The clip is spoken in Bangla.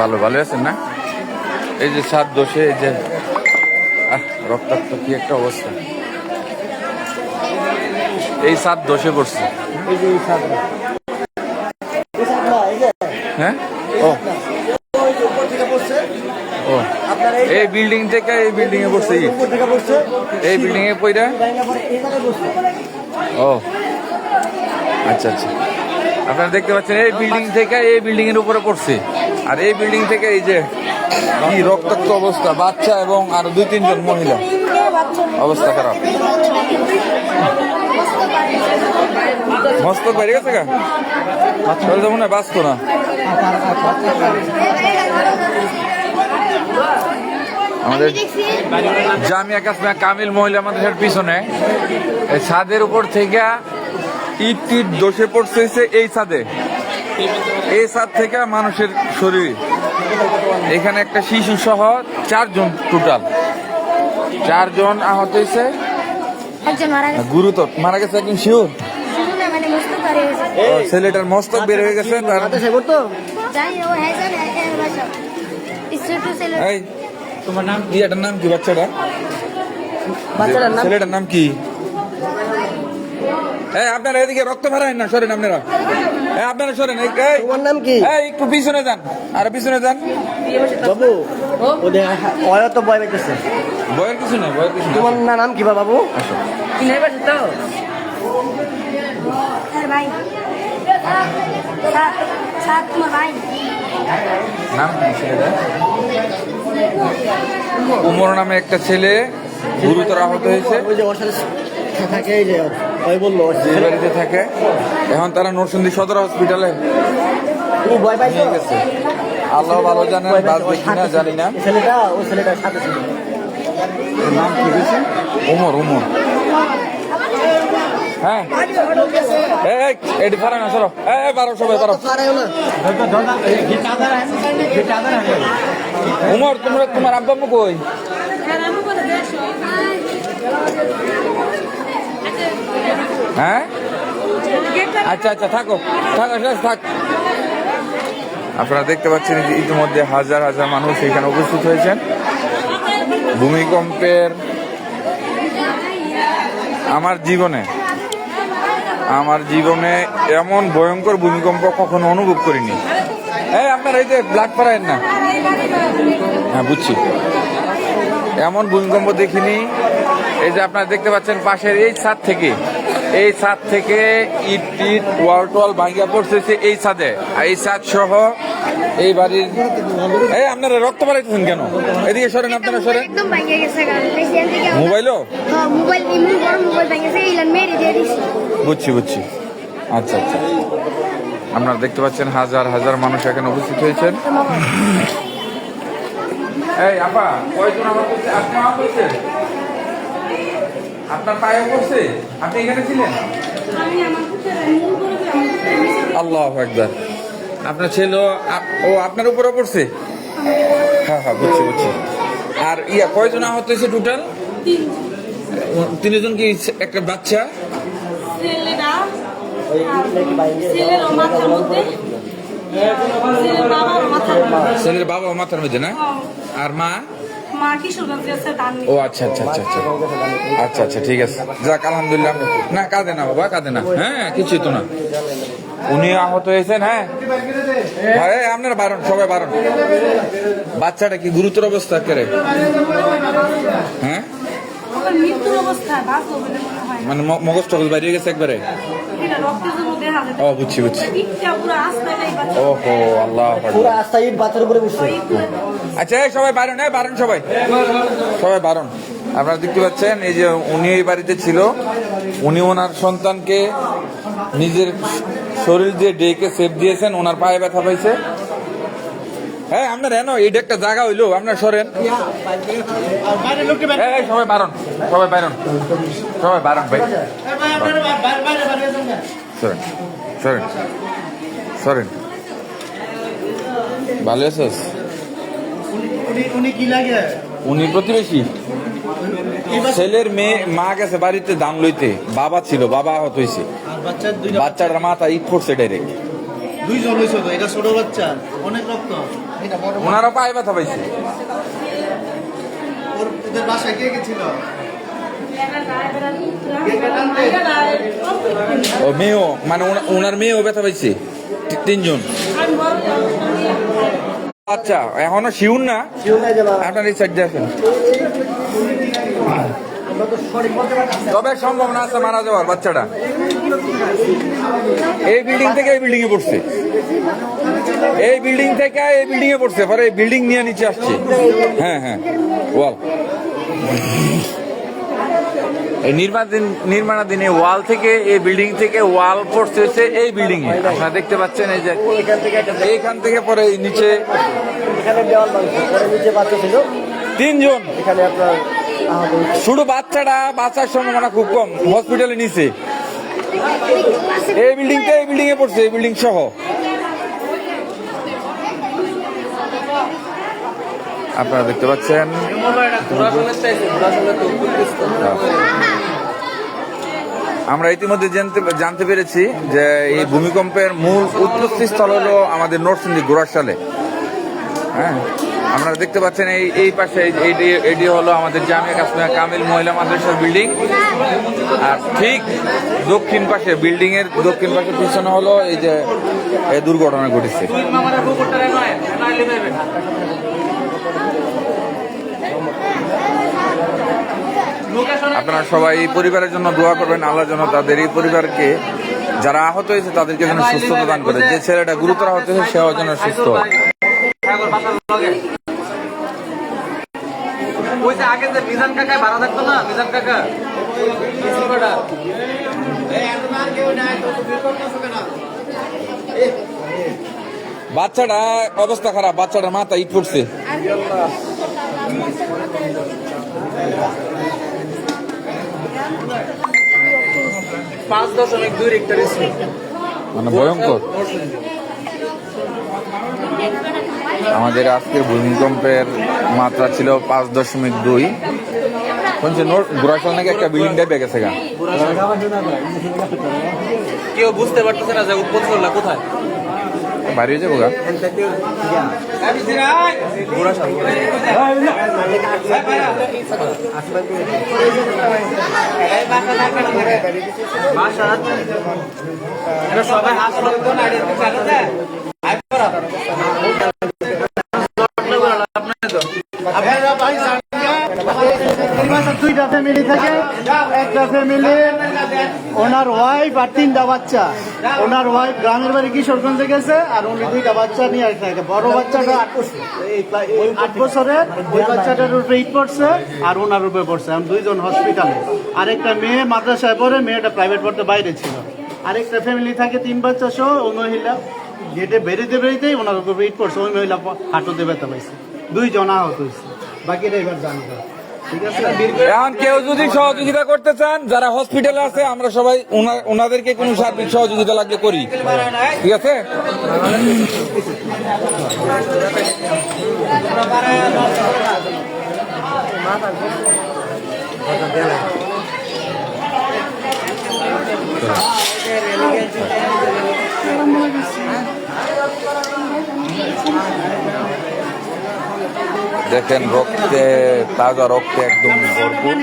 ভালো ভালো আছেন না? এই যে সাত দোষে এই যে রক্তাক্ত কি একটা অবস্থা। এই সাত দোষে পড়ছে। হ্যাঁ? ও। ও। এই বিল্ডিং থেকে এই বিল্ডিং এ পড়ছে এই বিল্ডিং এ পইরা। ও। আচ্ছা আচ্ছা। আপনারা দেখতে পাচ্ছেন, এই বিল্ডিং থেকে এই বিল্ডিং এর উপরে পড়ছে। আর এই বিল্ডিং থেকে এই যে কি রক্তাক্ত অবস্থা, বাচ্চা এবং আর দুই, তিনজন মহিলা। অবস্থা খারাপ। মস্ত বেড়ে গেছে গা। চলে যাব না বাঁচতো না। আমাদের জামিয়া কাসমিয়া কামিল মহিলা মাদ্রাসার পিছনে এই ছাদের উপর থেকে ইট টিট দোষে পড়ছে এই ছাদে। এই ছাদ থেকে মানুষের শরীর। এখানে একটা শিশু সহ চারজন টোটাল চারজন আহত হয়েছে। একজন মারা গেছে। গুরুতর। মারা গেছে একজন শিওর মানে ছেলেটার মস্তক বের হয়ে গেছে। ও হ্যাজান হ্যাঁ ছেলে এই তোমার নাম কি? এটার নাম কি? বাচ্চাটা বাচ্চাটার ছেলেটার নাম কি? এই আপনারা এদিকে রক্ত ভরায় না সরেন আপনারা। এই আপনারা সরেন তোমার নাম কি? এই একটু পিছনে যান আর পিছনে যান। বাবু, ওরা তো পাইতেছে। বয়ের কিছু নাই বয়ের কিছু তোমার নাম কি বাবু? তার ভাই। সাত সাত তোমার ভাই। নাম উমর নামে একটা ছেলে গুরুতর আহত হয়েছে। থাকে যে বলল? যে বাড়িতে থাকে এখন তারা নরসিংদী সদর হসপিটালে তুমি ভয় পাইছো? নিয়ে গেছে। আল্লাহ ভালো পাইছো? বাঁচবে কিনা জানি না। ছিল। ছেলেটা ছেলেটার সাথে ছিল। নাম কি হয়েছে? উমর উমর হ্যাঁ। এটি বারো সবাই বারো উমর তোমরা তোমার আব্বা কই? হ্যাঁ? আচ্ছা আচ্ছা থাকো। থাকো আচ্ছা, থাক। আপনারা দেখতে পাচ্ছেন যে ইতিমধ্যে হাজার হাজার মানুষ এখানে উপস্থিত হয়েছেন। ভূমিকম্পের আমার জীবনে আমার জীবনে এমন ভয়ঙ্কর ভূমিকম্প কখনো অনুভব করিনি। এই আপনার এই যে ব্লাড পাড়ায় না। হ্যাঁ বুঝছি। এমন ভূমিকম্প দেখিনি এই যে আপনারা দেখতে পাচ্ছেন পাশের এই ছাদ থেকে এই ছাদ থেকে ইট টিট ওয়াল টোয়াল ভাঙিয়া পড়ছে এই ছাদে। আর এই ছাদ সহ এই বাড়ির এই আপনারা রক্ত বাড়াইতেছেন কেন? এদিকে সরেন আপনারা সরেন। মোবাইলও? হ্যাঁ বুঝছি বুঝছি। আচ্ছা আচ্ছা আপনারা দেখতে পাচ্ছেন হাজার হাজার মানুষ এখানে উপস্থিত হয়েছেন। এই আপা কয়জন আমার আপনি আমার আপনার পায়ে পড়ছে? আপনি এখানে ছিলেন? আল্লাহ একবার আপনার ছেলে ও আপনার উপরে পড়ছে? হ্যাঁ হ্যাঁ বুঝছি বুঝছি। আর ইয়া কয়জন আহত হয়েছে টোটাল তিনজন। কি একটা বাচ্চা? ছেলেরা বাবা মাথার ছেলের বাবা মাথার মধ্যে না? আর মা? মা কিশোরগঞ্জে আছে ও আচ্ছা আচ্ছা আচ্ছা আচ্ছা। আচ্ছা আচ্ছা ঠিক আছে। যাক আলহামদুলিল্লাহ। না কাঁদে না বাবা কাঁদে না। হ্যাঁ কিছুই তো না। উনি আহত হয়েছেন হ্যাঁ? আপনারা বারণ সবাই বারণ। বাচ্চাটা কি গুরুতর অবস্থা করে হ্যাঁ? মনে মগজ টগজ বাইরে গেছে একবারে? ও বুঝছি বুঝছি। পিঠটা পুরো আস্তাটাই বাঁচে ওহো আল্লাহ পুরো আস্থা ইট বাচ্চার উপরে বসছে। আচ্ছা সবাই বারণ হ্যাঁ বারণ সবাই। সবাই বারণ। আপনারা দেখতে পাচ্ছেন, এই যে উনি এই বাড়িতে ছিল। উনি ওনার সন্তানকে নিজের শরীর দিয়ে ডেকে সেফ দিয়েছেন, ওনার পায়ে ব্যথা পাইছে। হ্যাঁ আপনার হেন এইটা একটা জায়গা হইল, আপনার সরেন। সবাই বারণ সবাই বারণ সবাই বারণ ভাই। সরেন সরেন সরেন। ভালো আছিস? উনি কি লাগে? উনি প্রতিবেশী। ছেলের মেয়ে মা গেছে বাড়িতে ধান লইতে। বাবা ছিল বাবা আহত হয়েছে। আর বাচ্চার মাথা ইট পড়ছে ডাইরেক্ট দুইজন হয়েছে তো এটা ছোট বাচ্চা অনেক রক্ত। ওনারা পায়ে ব্যথা পাইছে। ওদের বাসায় কে গেছিল? ও মেয়েও মানে ওনার মেয়েও ব্যথা পাইছে তিনজন। আচ্ছা এখনও শিউন না? আপনার এই সাইড আছেন তবে সম্ভাবনা আছে মারা যাওয়ার বাচ্চাটা। এই বিল্ডিং থেকে এই বিল্ডিং এ পড়ছে। এই বিল্ডিং থেকে এই বিল্ডিং এ পড়ছে। পরে এই বিল্ডিং নিয়ে নিচে আসছে। হ্যাঁ হ্যাঁ। ওয়াল এই নির্মাণাধীন নির্মাণাধীন এই ওয়াল থেকে এই বিল্ডিং থেকে ওয়াল পড়ছে হচ্ছে এই বিল্ডিং এ। আপনারা দেখতে পাচ্ছেন এই যে এখান থেকে এইখান থেকে পরে নিচে এখানে দেওয়াল পরে নিচে বাচ্চা ছিল। তিনজন। এখানে আপনার শুধু বাচ্চাটা বাচ্চার সম্ভাবনা খুব কম হসপিটালে নিচে। এই বিল্ডিং থেকে এই বিল্ডিং এ পড়ছে এই বিল্ডিং সহ। আপনারা দেখতে পাচ্ছেন। আমরা ইতিমধ্যে জানতে জানতে পেরেছি যে এই ভূমিকম্পের মূল উৎপত্তি স্থল হলো আমাদের নরসিংদী গোড়াশালে। হ্যাঁ আপনারা দেখতে পাচ্ছেন এই এই পাশে এইটি এটি হলো আমাদের জামিয়া কাশ্মীর কামিল মহিলা মাদ্রাসার বিল্ডিং। আর ঠিক দক্ষিণ পাশে বিল্ডিং এর দক্ষিণ পাশে পিছনে হলো এই যে এই দুর্ঘটনা ঘটেছে। আপনারা সবাই এই পরিবারের জন্য দোয়া করবেন আল্লাহর জন্য তাদের এই পরিবারকে যারা আহত হয়েছে তাদেরকে যেন সুস্থতা দান করে। যে ছেলেটা গুরুতর আহত হয়েছে সেও যেন সুস্থ হয়। আগে যে মিজান কাকা ভাড়া থাকতো না মিজান কাকা? বাচ্চাটা অবস্থা খারাপ বাচ্চাটার মাথা ইট পড়ছে পাঁচ দশমিক দুই রেক্টার মানে ভয়ঙ্কর। আমাদের আজকের ভূমিকম্পের মাত্রা ছিল পাঁচ দশমিক দুই। শুনছি নোট গোড়াশাল নাকি একটা বিল্ডিং টাইপে গেছে গা? কেউ বুঝতে পারতেছে না যে উৎপত্তি কোথায়? বাড়ি হয়ে যাব গা। সবাই দুইটা ফ্যামিলি থেকে। একটা ফ্যামিলি ওনার আর তিনটা বাচ্চা। ওনার ওয়াইফ গ্রামের আর দুইটা বাচ্চা নিয়ে বড় বাচ্চাটা আট বছরে। বাচ্চাটার উপরে পড়ছে আর ওনার উপরে পড়ছে। এখন দুইজন হসপিটালে আরেকটা মেয়ে মাদ্রাসায় পড়ে, মেয়েটা প্রাইভেট পড়তে বাইরে ছিল। আরেকটা ফ্যামিলি থাকে, তিন বাচ্চা সহ ওই মহিলা। গেটে বেরোতে বেরোতেই ওনার উপরে ইট পড়ছে। ওই মহিলা হাঁটুতে ব্যথা পাইছে। দুইজন আহত হয়েছে। বাকিটা এবার আছে এখন কেউ যদি সহযোগিতা করতে চান, যারা হসপিটালে আছে, আমরা সবাই ওনা- ওনাদেরকে কোনো সার্বিক সহযোগিতা লাগলে করি। ঠিক আছে? দেখেন রক্তে তাজা রক্তে একদম ভরপুর।